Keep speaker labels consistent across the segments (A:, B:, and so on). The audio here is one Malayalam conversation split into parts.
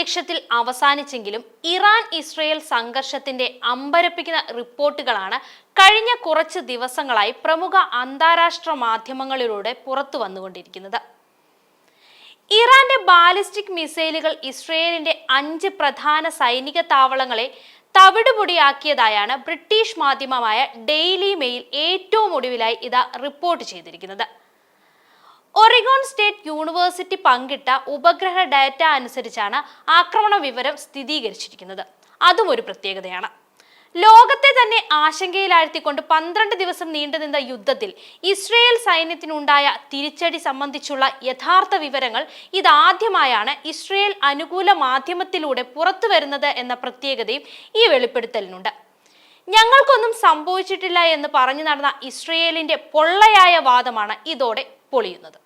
A: അപ്രത്യക്ഷത്തിൽ അവസാനിച്ചെങ്കിലും ഇറാൻ ഇസ്രയേൽ സംഘർഷത്തിന്റെ അമ്പരപ്പിക്കുന്ന റിപ്പോർട്ടുകളാണ് കഴിഞ്ഞ കുറച്ച് ദിവസങ്ങളായി പ്രമുഖ അന്താരാഷ്ട്ര മാധ്യമങ്ങളിലൂടെ പുറത്തു വന്നുകൊണ്ടിരിക്കുന്നത്. ഇറാന്റെ ബാലിസ്റ്റിക് മിസൈലുകൾ ഇസ്രയേലിന്റെ അഞ്ച് പ്രധാന സൈനിക താവളങ്ങളെ തവിടുപൊടിയാക്കിയതായാണ് ബ്രിട്ടീഷ് മാധ്യമമായ ഡെയിലി മെയിൽ ഏറ്റവും ഒടുവിലായി ഇത് റിപ്പോർട്ട് ചെയ്തിരിക്കുന്നത്. ഒറിഗോൺ സ്റ്റേറ്റ് യൂണിവേഴ്സിറ്റി പങ്കിട്ട ഉപഗ്രഹ ഡാറ്റ അനുസരിച്ചാണ് ആക്രമണ വിവരം സ്ഥിരീകരിച്ചിരിക്കുന്നത്. അതും ഒരു പ്രത്യേകതയാണ്. ലോകത്തെ തന്നെ ആശങ്കയിലാഴ്ത്തിക്കൊണ്ട് പന്ത്രണ്ട് ദിവസം നീണ്ടുനിന്ന യുദ്ധത്തിൽ ഇസ്രയേൽ സൈന്യത്തിനുണ്ടായ തിരിച്ചടി സംബന്ധിച്ചുള്ള യഥാർത്ഥ വിവരങ്ങൾ ഇതാദ്യമായാണ് ഇസ്രയേൽ അനുകൂല മാധ്യമത്തിലൂടെ പുറത്തു വരുന്നത് എന്ന പ്രത്യേകതയും ഈ വെളിപ്പെടുത്തലിനുണ്ട്. ഞങ്ങൾക്കൊന്നും സംഭവിച്ചിട്ടില്ല എന്ന് പറഞ്ഞു നടന്ന ഇസ്രയേലിന്റെ പൊള്ളയായ വാദമാണ് ഇതോടെ പൊളിയുന്നത്.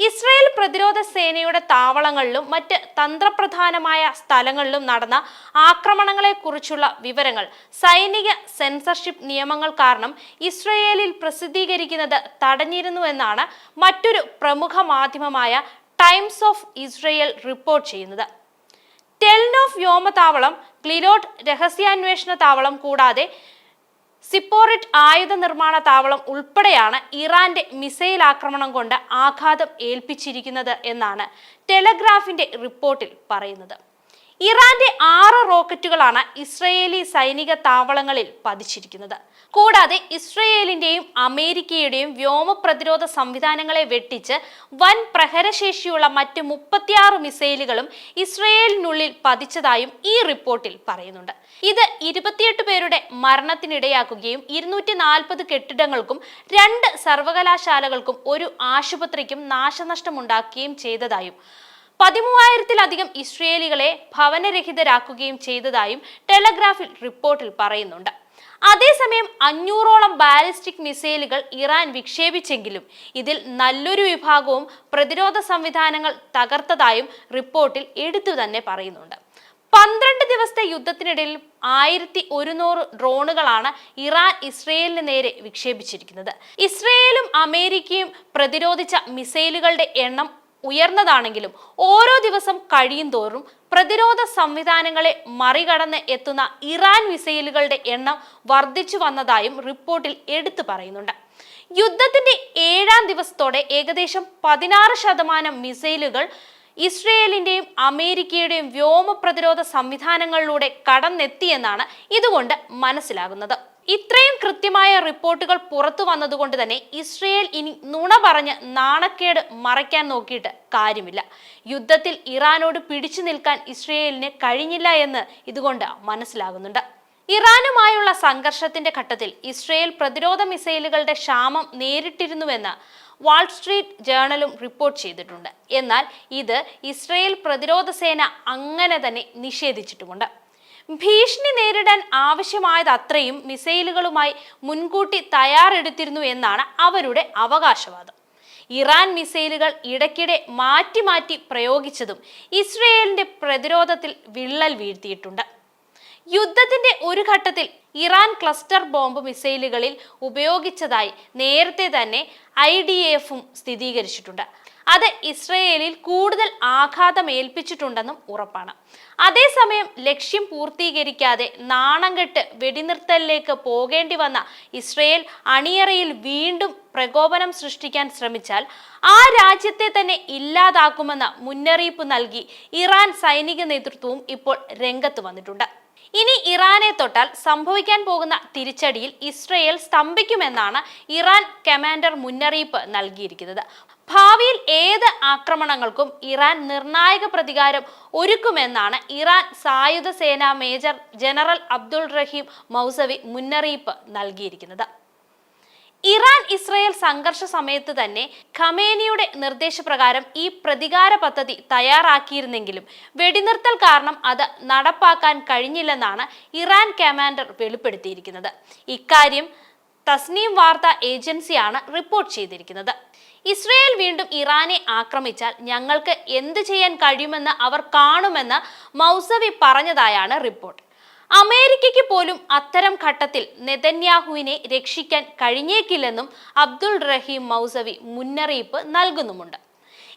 A: ഇസ്രായേൽ പ്രതിരോധ സേനയുടെ താവളങ്ങളിലും മറ്റ് തന്ത്രപ്രധാനമായ സ്ഥലങ്ങളിലും നടന്ന ആക്രമണങ്ങളെക്കുറിച്ചുള്ള വിവരങ്ങൾ സൈനിക സെൻസർഷിപ്പ് നിയമങ്ങൾ കാരണം ഇസ്രയേലിൽ പ്രസിദ്ധീകരിക്കുന്നത് തടഞ്ഞിരുന്നുവെന്നാണ് മറ്റൊരു പ്രമുഖ മാധ്യമമായ ടൈംസ് ഓഫ് ഇസ്രയേൽ റിപ്പോർട്ട് ചെയ്യുന്നത്. ടെൽനോഫ് വ്യോമതാവളം ക്ലിലോട്ട് രഹസ്യാന്വേഷണ താവളം കൂടാതെ സിപ്പോറിറ്റ് ആയുധ നിർമ്മാണ താവളം ഉൾപ്പെടെയാണ് ഇറാന്റെ മിസൈൽ ആക്രമണം കൊണ്ട് ആഘാതം ഏൽപ്പിച്ചിരിക്കുന്നത് എന്നാണ് ടെലഗ്രാഫിന്റെ റിപ്പോർട്ടിൽ പറയുന്നത്. ഇറാന്റെ ആറ് റോക്കറ്റുകളാണ് ഇസ്രയേലി സൈനിക താവളങ്ങളിൽ പതിച്ചിരിക്കുന്നത്. കൂടാതെ ഇസ്രയേലിന്റെയും അമേരിക്കയുടെയും വ്യോമ പ്രതിരോധ സംവിധാനങ്ങളെ വെട്ടിച്ച് വൻ പ്രഹരശേഷിയുള്ള മറ്റ് മുപ്പത്തിയാറ് മിസൈലുകളും ഇസ്രയേലിനുള്ളിൽ പതിച്ചതായും ഈ റിപ്പോർട്ടിൽ പറയുന്നുണ്ട്. ഇത് ഇരുപത്തിയെട്ട് പേരുടെ മരണത്തിനിടയാക്കുകയും ഇരുന്നൂറ്റി നാൽപ്പത് കെട്ടിടങ്ങൾക്കും രണ്ട് സർവകലാശാലകൾക്കും ഒരു ആശുപത്രിക്കും നാശനഷ്ടമുണ്ടാക്കുകയും ചെയ്തതായും പതിമൂവായിരത്തിലധികം ഇസ്രയേലികളെ ഭവനരഹിതരാക്കുകയും ചെയ്തതായും ടെലഗ്രാഫിൽ റിപ്പോർട്ടിൽ പറയുന്നുണ്ട്. അതേസമയം അഞ്ഞൂറോളം ബാലിസ്റ്റിക് മിസൈലുകൾ ഇറാൻ വിക്ഷേപിച്ചെങ്കിലും ഇതിൽ നല്ലൊരു വിഭാഗവും പ്രതിരോധ സംവിധാനങ്ങൾ തകർത്തതായും റിപ്പോർട്ടിൽ എടുത്തു തന്നെ പറയുന്നുണ്ട്. പന്ത്രണ്ട് ദിവസത്തെ യുദ്ധത്തിനിടയിൽ ആയിരത്തി ഒരുന്നൂറ് ഡ്രോണുകളാണ് ഇറാൻ ഇസ്രയേലിന് നേരെ വിക്ഷേപിച്ചിരിക്കുന്നത്. ഇസ്രയേലും അമേരിക്കയും പ്രതിരോധിച്ച മിസൈലുകളുടെ എണ്ണം ഉയർന്നതാണെങ്കിലും ഓരോ ദിവസം കഴിയും തോറും പ്രതിരോധ സംവിധാനങ്ങളെ മറികടന്ന് എത്തുന്ന ഇറാൻ മിസൈലുകളുടെ എണ്ണം വർദ്ധിച്ചു വന്നതായും റിപ്പോർട്ടിൽ എടുത്തു പറയുന്നുണ്ട്. യുദ്ധത്തിന്റെ ഏഴാം ദിവസത്തോടെ ഏകദേശം പതിനാറ് ശതമാനം മിസൈലുകൾ ഇസ്രയേലിന്റെയും അമേരിക്കയുടെയും വ്യോമ പ്രതിരോധ സംവിധാനങ്ങളിലൂടെ കടന്നെത്തിയെന്നാണ് ഇതുകൊണ്ട് മനസ്സിലാകുന്നത്. ഇത്രയും കൃത്യമായ റിപ്പോർട്ടുകൾ പുറത്തു വന്നതുകൊണ്ട് തന്നെ ഇസ്രയേൽ ഇനി നുണ പറഞ്ഞ് നാണക്കേട് മറയ്ക്കാൻ നോക്കിയിട്ട് കാര്യമില്ല. യുദ്ധത്തിൽ ഇറാനോട് പിടിച്ചു നിൽക്കാൻ ഇസ്രയേലിന് കഴിഞ്ഞില്ല എന്ന് ഇതുകൊണ്ട് മനസ്സിലാകുന്നുണ്ട്. ഇറാനുമായുള്ള സംഘർഷത്തിന്റെ ഘട്ടത്തിൽ ഇസ്രയേൽ പ്രതിരോധ മിസൈലുകളുടെ ക്ഷാമം നേരിട്ടിരുന്നുവെന്ന് വാൾസ്ട്രീറ്റ് ജേണലും റിപ്പോർട്ട് ചെയ്തിട്ടുണ്ട്. എന്നാൽ ഇത് ഇസ്രയേൽ പ്രതിരോധ സേന അങ്ങനെ തന്നെ നിഷേധിച്ചിട്ടുമുണ്ട്. ഭീഷണി നേരിടാൻ ആവശ്യമായത് അത്രയും മിസൈലുകളുമായി മുൻകൂട്ടി തയ്യാറെടുത്തിരുന്നു എന്നാണ് അവരുടെ അവകാശവാദം. ഇറാൻ മിസൈലുകൾ ഇടയ്ക്കിടെ മാറ്റി മാറ്റി പ്രയോഗിച്ചതും ഇസ്രയേലിന്റെ പ്രതിരോധത്തിൽ വിള്ളൽ വീഴ്ത്തിയിട്ടുണ്ട്. യുദ്ധത്തിന്റെ ഒരു ഘട്ടത്തിൽ ഇറാൻ ക്ലസ്റ്റർ ബോംബ് മിസൈലുകളിൽ ഉപയോഗിച്ചതായി നേരത്തെ തന്നെ ഐ ഡി എഫും സ്ഥിരീകരിച്ചിട്ടുണ്ട്. അത് ഇസ്രയേലിൽ കൂടുതൽ ആഘാതം ഏൽപ്പിച്ചിട്ടുണ്ടെന്നും ഉറപ്പാണ്. അതേസമയം ലക്ഷ്യം പൂർത്തീകരിക്കാതെ നാണംകെട്ട് വെടിനിർത്തലിലേക്ക് പോകേണ്ടി വന്ന ഇസ്രയേൽ അണിയറയിൽ വീണ്ടും പ്രകോപനം സൃഷ്ടിക്കാൻ ശ്രമിച്ചാൽ ആ രാജ്യത്തെ തന്നെ ഇല്ലാതാക്കുമെന്ന മുന്നറിയിപ്പ് നൽകി ഇറാൻ സൈനിക നേതൃത്വവും ഇപ്പോൾ രംഗത്ത് വന്നിട്ടുണ്ട്. ഇനി ഇറാനെ തൊട്ടാൽ സംഭവിക്കാൻ പോകുന്ന തിരിച്ചടിയിൽ ഇസ്രയേൽ സ്തംഭിക്കുമെന്നാണ് ഇറാൻ കമാൻഡർ മുന്നറിയിപ്പ് നൽകിയിരിക്കുന്നത്. ഭാവിയിൽ ഏത് ആക്രമണങ്ങൾക്കും ഇറാൻ നിർണായക പ്രതികാരം ഒരുക്കുമെന്നാണ് ഇറാൻ സായുധ സേനാ major general Abdul Rahim Mousavi മുന്നറിയിപ്പ് നൽകിയിരിക്കുന്നത്. ഇറാൻ ഇസ്രയേൽ സംഘർഷ സമയത്ത് തന്നെ ഖമേനിയുടെ നിർദ്ദേശപ്രകാരം ഈ പ്രതികാര പദ്ധതി തയ്യാറാക്കിയിരുന്നെങ്കിലും വെടിനിർത്തൽ കാരണം അത് നടപ്പാക്കാൻ കഴിഞ്ഞില്ലെന്നാണ് ഇറാൻ കമാൻഡർ വെളിപ്പെടുത്തിയിരിക്കുന്നത്. ഇക്കാര്യം തസ്നീം വാർത്താ ഏജൻസിയാണ് റിപ്പോർട്ട് ചെയ്തിരിക്കുന്നത്. ഇസ്രയേൽ വീണ്ടും ഇറാനെ ആക്രമിച്ചാൽ ഞങ്ങൾക്ക് എന്ത് ചെയ്യാൻ കഴിയുമെന്ന് അവർ കാണുമെന്ന് മൗസവി പറഞ്ഞതായാണ് റിപ്പോർട്ട്. അമേരിക്കയ്ക്ക് പോലും അത്തരം ഘട്ടത്തിൽ നെതന്യാഹുവിനെ രക്ഷിക്കാൻ കഴിഞ്ഞേക്കില്ലെന്നും അബ്ദുൾ റഹീം മൗസവി മുന്നറിയിപ്പ് നൽകുന്നുമുണ്ട്.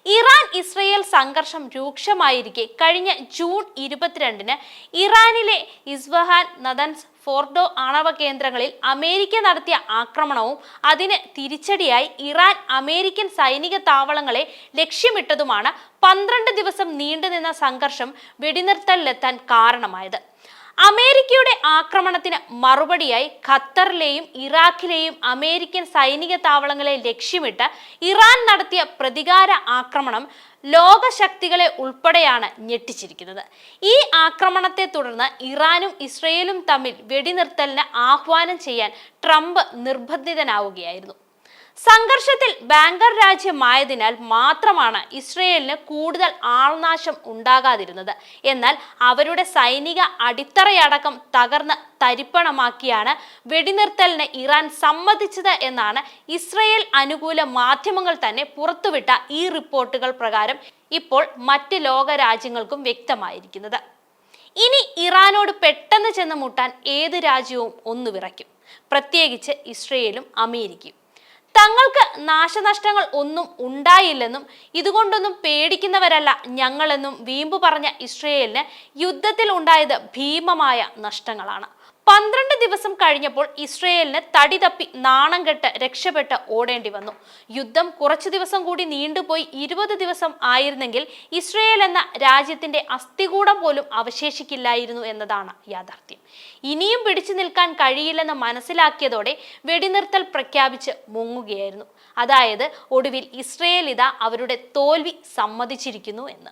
A: ഇറാൻ ഇസ്രയേൽ സംഘർഷം രൂക്ഷമായിരിക്കെ കഴിഞ്ഞ ജൂൺ ഇരുപത്തിരണ്ടിന് ഇറാനിലെ ഇസ്വഹാൻ നദൻസ് ഫോർഡോ ആണവ കേന്ദ്രങ്ങളിൽ അമേരിക്ക നടത്തിയ ആക്രമണവും അതിന് തിരിച്ചടിയായി ഇറാൻ അമേരിക്കൻ സൈനിക താവളങ്ങളെ ലക്ഷ്യമിട്ടതുമാണ് പന്ത്രണ്ട് ദിവസം നീണ്ടുനിന്ന സംഘർഷം വെടിനിർത്തലിലെത്താൻ കാരണമായത്. അമേരിക്കയുടെ ആക്രമണത്തിന് മറുപടിയായി ഖത്തറിലെയും ഇറാഖിലെയും അമേരിക്കൻ സൈനിക താവളങ്ങളെ ലക്ഷ്യമിട്ട് ഇറാൻ നടത്തിയ പ്രതികാര ആക്രമണം ലോകശക്തികളെ ഉൾപ്പെടെയാണ് ഞെട്ടിച്ചിരിക്കുന്നത്. ഈ ആക്രമണത്തെ തുടർന്ന് ഇറാനും ഇസ്രയേലും തമ്മിൽ വെടിനിർത്തലിന് ആഹ്വാനം ചെയ്യാൻ ട്രംപ് നിർബന്ധിതനാവുകയായിരുന്നു. സംഘർഷത്തിൽ ബാങ്കർ രാജ്യമായതിനാൽ മാത്രമാണ് ഇസ്രയേലിന് കൂടുതൽ ആൾനാശം ഉണ്ടാകാതിരുന്നത്. എന്നാൽ അവരുടെ സൈനിക അടിത്തറയടക്കം തകർന്ന് തരിപ്പണമാക്കിയാണ് വെടിനിർത്തലിന് ഇറാൻ സമ്മതിച്ചത് എന്നാണ് ഇസ്രയേൽ അനുകൂല മാധ്യമങ്ങൾ തന്നെ പുറത്തുവിട്ട ഈ റിപ്പോർട്ടുകൾ പ്രകാരം ഇപ്പോൾ മറ്റ് ലോക രാജ്യങ്ങൾക്കും വ്യക്തമായിരിക്കുന്നത്. ഇനി ഇറാനോട് പെട്ടെന്ന് ചെന്ന് മുട്ടാൻ ഏത് രാജ്യവും ഒന്നു വിറയ്ക്കും. പ്രത്യേകിച്ച് ഇസ്രയേലും അമേരിക്കയും. തങ്ങൾക്ക് നാശനഷ്ടങ്ങൾ ഒന്നും ഉണ്ടായില്ലെന്നും ഇതുകൊണ്ടൊന്നും പേടിക്കുന്നവരല്ല ഞങ്ങളെന്നും വീമ്പു പറഞ്ഞ ഇസ്രയേലിന് യുദ്ധത്തിൽ ഉണ്ടായത് ഭീമമായ നഷ്ടങ്ങളാണ്. പന്ത്രണ്ട് ദിവസം കഴിഞ്ഞപ്പോൾ ഇസ്രയേലിന് തടി തപ്പി നാണം കെട്ട് രക്ഷപ്പെട്ട് ഓടേണ്ടി വന്നു. യുദ്ധം കുറച്ചു ദിവസം കൂടി നീണ്ടുപോയി ഇരുപത് ദിവസം ആയിരുന്നെങ്കിൽ ഇസ്രയേൽ എന്ന രാജ്യത്തിന്റെ അസ്ഥികൂടം പോലും അവശേഷിക്കില്ലായിരുന്നു എന്നതാണ് യാഥാർത്ഥ്യം. ഇനിയും പിടിച്ചു നിൽക്കാൻ കഴിയില്ലെന്ന് മനസ്സിലാക്കിയതോടെ വെടിനിർത്തൽ പ്രഖ്യാപിച്ച് മുങ്ങുകയായിരുന്നു. അതായത് ഒടുവിൽ ഇസ്രയേൽ ഇതാ അവരുടെ തോൽവി സമ്മതിച്ചിരിക്കുന്നു എന്ന്.